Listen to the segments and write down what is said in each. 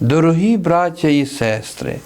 Дорогі браття і сестри,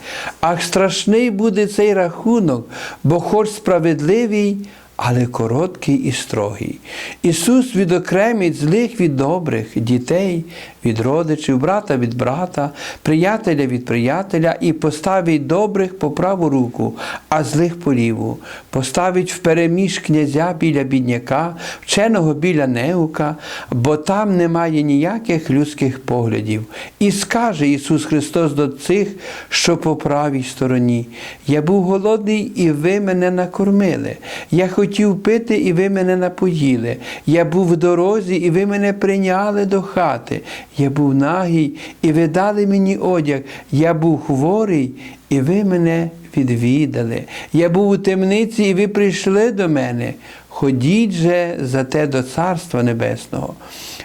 ах страшний буде цей рахунок, бо хоч справедливий, але короткий і строгий. Ісус відокремить злих від добрих, дітей від родичів, брата від брата, приятеля від приятеля і поставить добрих по праву руку, а злих по ліву. Поставить впереміж князя біля бідняка, вченого біля неука, бо там немає ніяких людських поглядів. І скаже Ісус Христос до цих, що по правій стороні. Я був голодний, і ви мене накормили. Я хотів пити, і ви мене напоїли. Я був в дорозі, і ви мене прийняли до хати. Я був нагий, і ви дали мені одяг. Я був хворий, і ви мене відвідали. Я був у темниці, і ви прийшли до мене. Ходіть же за те до Царства Небесного.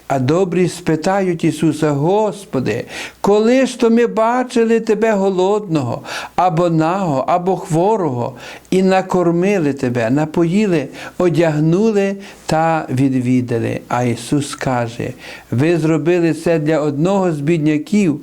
А добрі спитають Ісуса, Господи, коли ж то ми бачили Тебе голодного, або наго, або хворого, і накормили Тебе, напоїли, одягнули та відвідали. А Ісус каже, ви зробили це для одного з бідняків,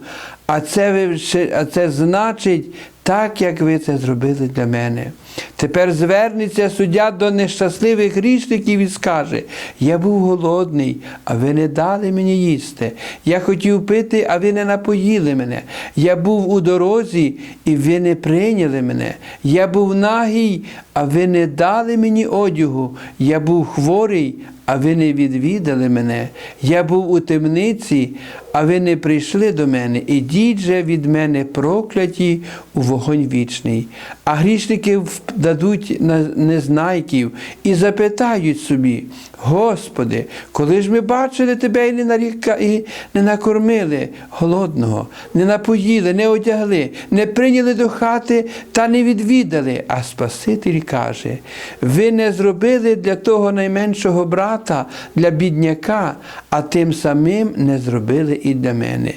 а це, а це значить так, як ви це зробили для мене. Тепер звернеться суддя до нещасливих грішників і скаже: Я був голодний, а ви не дали мені їсти. Я хотів пити, а ви не напоїли мене. Я був у дорозі, і ви не прийняли мене. Я був нагій, а ви не дали мені одягу. Я був хворий, а ви не відвідали мене. Я був у темниці, а ви не прийшли до мене. Ідіть же від мене прокляті у вогонь вічний. А грішники дадуть на незнайків і запитають собі: Господи, коли ж ми бачили тебе і не наріка, і не накормили голодного, не напоїли, не одягли, не прийняли до хати та не відвідали. А Спаситель каже: ви не зробили для того найменшого брата, для бідняка, а тим самим не зробили і для мене.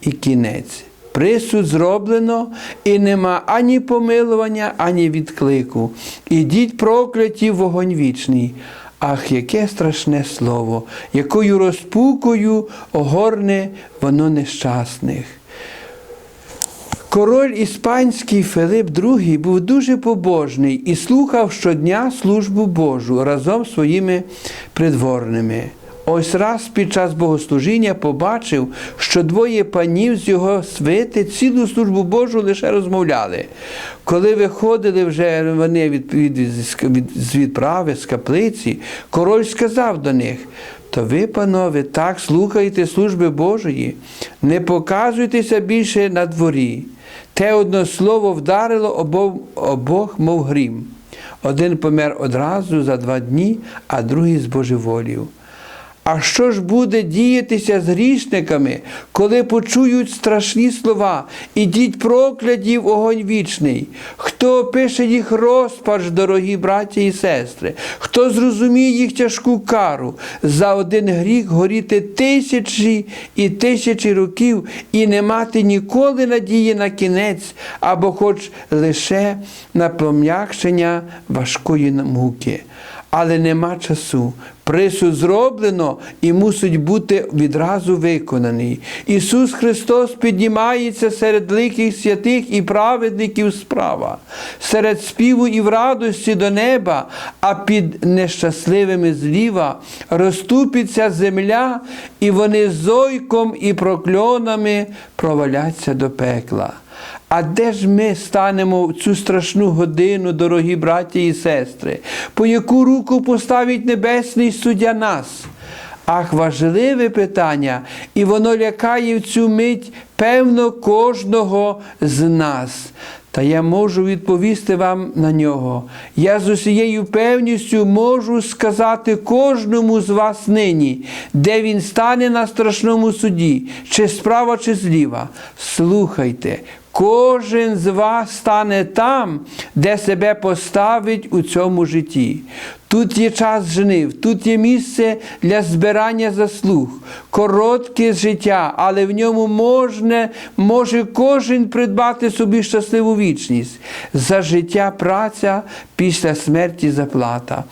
І кінець. Присуд зроблено, і нема ані помилування, ані відклику. Ідіть прокляті вогонь вічний. Ах, яке страшне слово, якою розпукою огорне воно нещасних. Король іспанський Филип II був дуже побожний і слухав щодня службу Божу разом з своїми придворними. Ось раз під час богослужіння побачив, що двоє панів з його свити цілу службу Божу лише розмовляли. Коли виходили вже вони від, від, від, з відправи, з каплиці, король сказав до них: то ви, панове, так слухаєте служби Божої, не показуйтеся більше на дворі. Те одно слово вдарило обох, обох мов грім. Один помер одразу за два дні, а другий збожеволів. А що ж буде діятися з грішниками, коли почують страшні слова, ідіть прокляті в огонь вічний? Хто опише їх розпач, дорогі браті і сестри? Хто зрозуміє їх тяжку кару за один гріх горіти тисячі і тисячі років і не мати ніколи надії на кінець, або хоч лише на пом'якшення важкої муки? але нема часу. Присуд зроблено і мусить бути відразу виконаний. Ісус Христос піднімається серед ликих святих і праведників справа, серед співу і в радості до неба, а під нещасливими зліва розступиться земля, і вони зойком і прокльонами проваляться до пекла. А де ж ми станемо в цю страшну годину, дорогі браті і сестри, по яку руку поставить небесний суддя нас? Ах, важливе питання, і воно лякає в цю мить, певно, кожного з нас. Та я можу відповісти вам на нього. Я з усією певністю можу сказати кожному з вас нині, де він стане на страшному суді, чи справа, чи зліва. Слухайте, Кожен з вас стане там, де себе поставить у цьому житті. Тут є час жнив, тут є місце для збирання заслуг, коротке життя, але в ньому можна, може кожен придбати собі щасливу вічність. За життя праця, після смерті заплата.